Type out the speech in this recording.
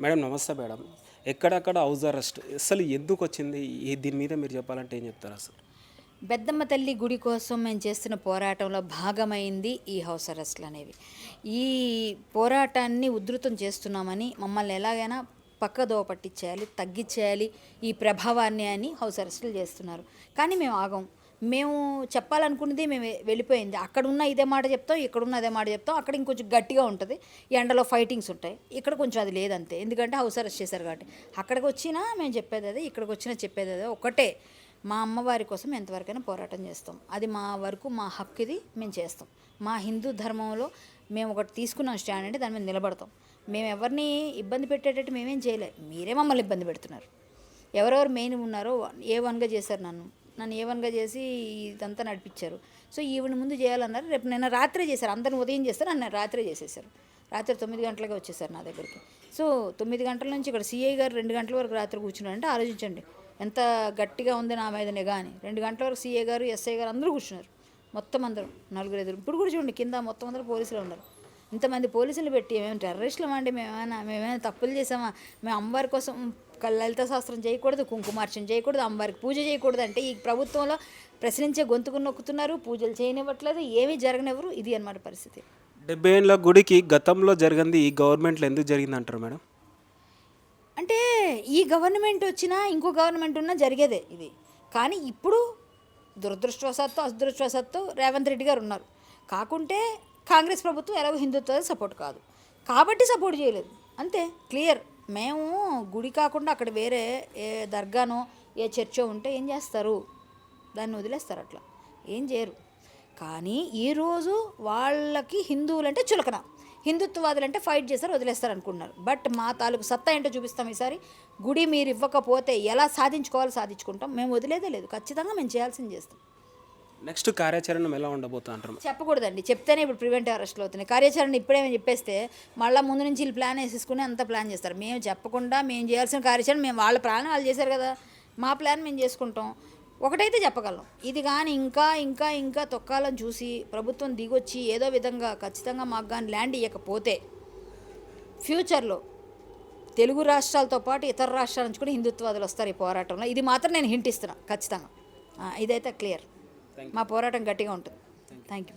Madam నమస్తే madam. ఎక్కడక్కడ house arrest? అసలు ఎందుకు వచ్చింది? దీని మీద మీరు చెప్పాలంటే ఏం చెప్తారు అసలు? బెద్దమ్మ తల్లి గుడి కోసం మేము చేస్తున్న పోరాటంలో భాగమైంది ఈ హౌస్ అరెస్ట్లు అనేవి. ఈ పోరాటాన్ని ఉధృతం చేస్తున్నామని మమ్మల్ని ఎలాగైనా పక్కదోవ పట్టించేయాలి తగ్గించేయాలి ఈ ప్రభావాన్ని అని హౌస్ అరెస్టులు చేస్తున్నారు. కానీ మేము ఆగం. మేము చెప్పాలనుకున్నది మేము వెళ్ళిపోయింది. అక్కడ ఉన్న ఇదే మాట చెప్తాం ఇక్కడ ఉన్న అదే మాట చెప్తాం అక్కడ ఇంకొంచెం గట్టిగా ఉంటుంది. ఎండలో ఫైటింగ్స్ ఉంటాయి. ఇక్కడ కొంచెం అది లేదంతే. ఎందుకంటే హౌస్ అరెస్ట్ చేశారు కాబట్టి. అక్కడికి వచ్చినా మేము చెప్పేది అదే ఇక్కడికి వచ్చినా చెప్పేది అదే. ఒకటే మా అమ్మవారి కోసం ఎంతవరకైనా పోరాటం చేస్తాం. అది మా వరకు మా హక్కు ఇది మేము చేస్తాం. మా హిందూ ధర్మంలో మేము ఒకటి తీసుకున్నాం స్టాండ్ అంటే దాని మీద నిలబడతాం. మేము ఎవరిని ఇబ్బంది పెట్టేటట్టు మేమేం చేయలే. మీరే మమ్మల్ని ఇబ్బంది పెడుతున్నారు. ఎవరెవరు మెయిన్ ఉన్నారో ఏ వన్గా చేశారు నన్ను. నన్ను ఏవన్గా వన్గా చేసి ఇదంతా నడిపించారు. సో ఈవిడ ముందు చేయాలన్నారు. రేపు నిన్న రాత్రే చేశారు. అందరిని ఉదయం చేస్తారు. నన్ను రాత్రే చేసేసారు రాత్రి తొమ్మిది గంటలకే వచ్చేసారు నా దగ్గరికి. సో తొమ్మిది గంటల నుంచి ఇక్కడ సిఐ గారు రెండు గంటల వరకు రాత్రి కూర్చున్నారంటే ఆలోచించండి. ఎంత గట్టిగా ఉంది నా మీద నిఘా అని. రెండు గంటల వరకు సీఏ గారు ఎస్ఐ గారు అందరూ కూర్చున్నారు. మొత్తం అందరూ నలుగురు ఎదురు ఇప్పుడు కూడా చూడండి కింద మొత్తం అందరూ పోలీసులు ఉన్నారు. ఇంతమంది పోలీసులు పెట్టి మేము టెర్రరిస్టులు అండి మేమేమైనా మేమేమైనా తప్పులు చేసామా? మేము అమ్మవారి కోసం లలిత శాస్త్రం చేయకూడదు కుంకుమార్చన చేయకూడదు అమ్మవారికి పూజ చేయకూడదు అంటే ఈ ప్రభుత్వంలో ప్రశ్నించే గొంతుకు నొక్కుతున్నారు పూజలు చేయనివ్వట్లేదు ఏమీ జరగనివ్వరు. ఇది అన్నమాట పరిస్థితి. డెబ్బై ఏళ్ళ గుడికి గతంలో జరిగింది ఈ గవర్నమెంట్లో ఎందుకు జరిగింది అంటారు మేడం? అంటే ఈ గవర్నమెంట్ వచ్చినా ఇంకో గవర్నమెంట్ ఉన్నా జరిగేదే ఇది. కానీ ఇప్పుడు దురదృష్టవశాత్తు అదృష్టవశాత్తు రేవంత్ రెడ్డి గారు ఉన్నారు. కాకుంటే కాంగ్రెస్ ప్రభుత్వం ఎలాగో హిందుత్వ సపోర్ట్ కాదు. కాబట్టి సపోర్ట్ చేయలేదు. అంతే క్లియర్ మేము గుడి కాకుండా అక్కడ వేరే ఏ దర్గానో ఏ చర్చో ఉంటే ఏం చేస్తారు? దాన్ని వదిలేస్తారు అట్లా. ఏం చేయరు. కానీ ఈరోజు వాళ్ళకి హిందువులంటే చులకన. హిందుత్వవాదులు అంటే ఫైట్ చేస్తారు వదిలేస్తారు అనుకుంటున్నారు. బట్ మా తాలూకు సత్తా ఏంటో చూపిస్తాం ఈసారి. గుడి మీరు ఇవ్వకపోతే ఎలా సాధించుకోవాలో సాధించుకుంటాం. మేము వదిలేదే లేదు. ఖచ్చితంగా మేము చేయాల్సింది చేస్తాం. నెక్స్ట్ కార్యాచరణ ఎలా ఉండబోతా అంటారు? చెప్పకూడదండి. చెప్తేనే ఇప్పుడు ప్రివెంటివ్ అరెస్ట్లు అవుతున్నాయి. కార్యాచరణ ఇప్పుడే మేము చెప్పేస్తే మళ్ళీ ముందు నుంచి వీళ్ళు ప్లాన్ వేసేసుకుని అంత ప్లాన్ చేస్తారు. మేము చెప్పకుండా మేము చేయాల్సిన కార్యాచరణ మేము వాళ్ళ ప్లాన్ వాళ్ళు చేశారు కదా. మా ప్లాన్ మేము చేసుకుంటాం. ఒకటైతే చెప్పగలం. ఇది కానీ ఇంకా ఇంకా ఇంకా తొక్కాలని చూసి ప్రభుత్వం దిగొచ్చి ఏదో విధంగా ఖచ్చితంగా మాకు కానీ ల్యాండ్ ఇవ్వకపోతే ఫ్యూచర్లో తెలుగు రాష్ట్రాలతో పాటు ఇతర రాష్ట్రాల నుంచి కూడా హిందుత్వాదులు వస్తారు ఈ పోరాటంలో. ఇది మాత్రం నేను హింట్ ఇస్తున్నా ఖచ్చితంగా ఇదైతే క్లియర్. మా పోరాటం గట్టిగా ఉంటుంది. Thank you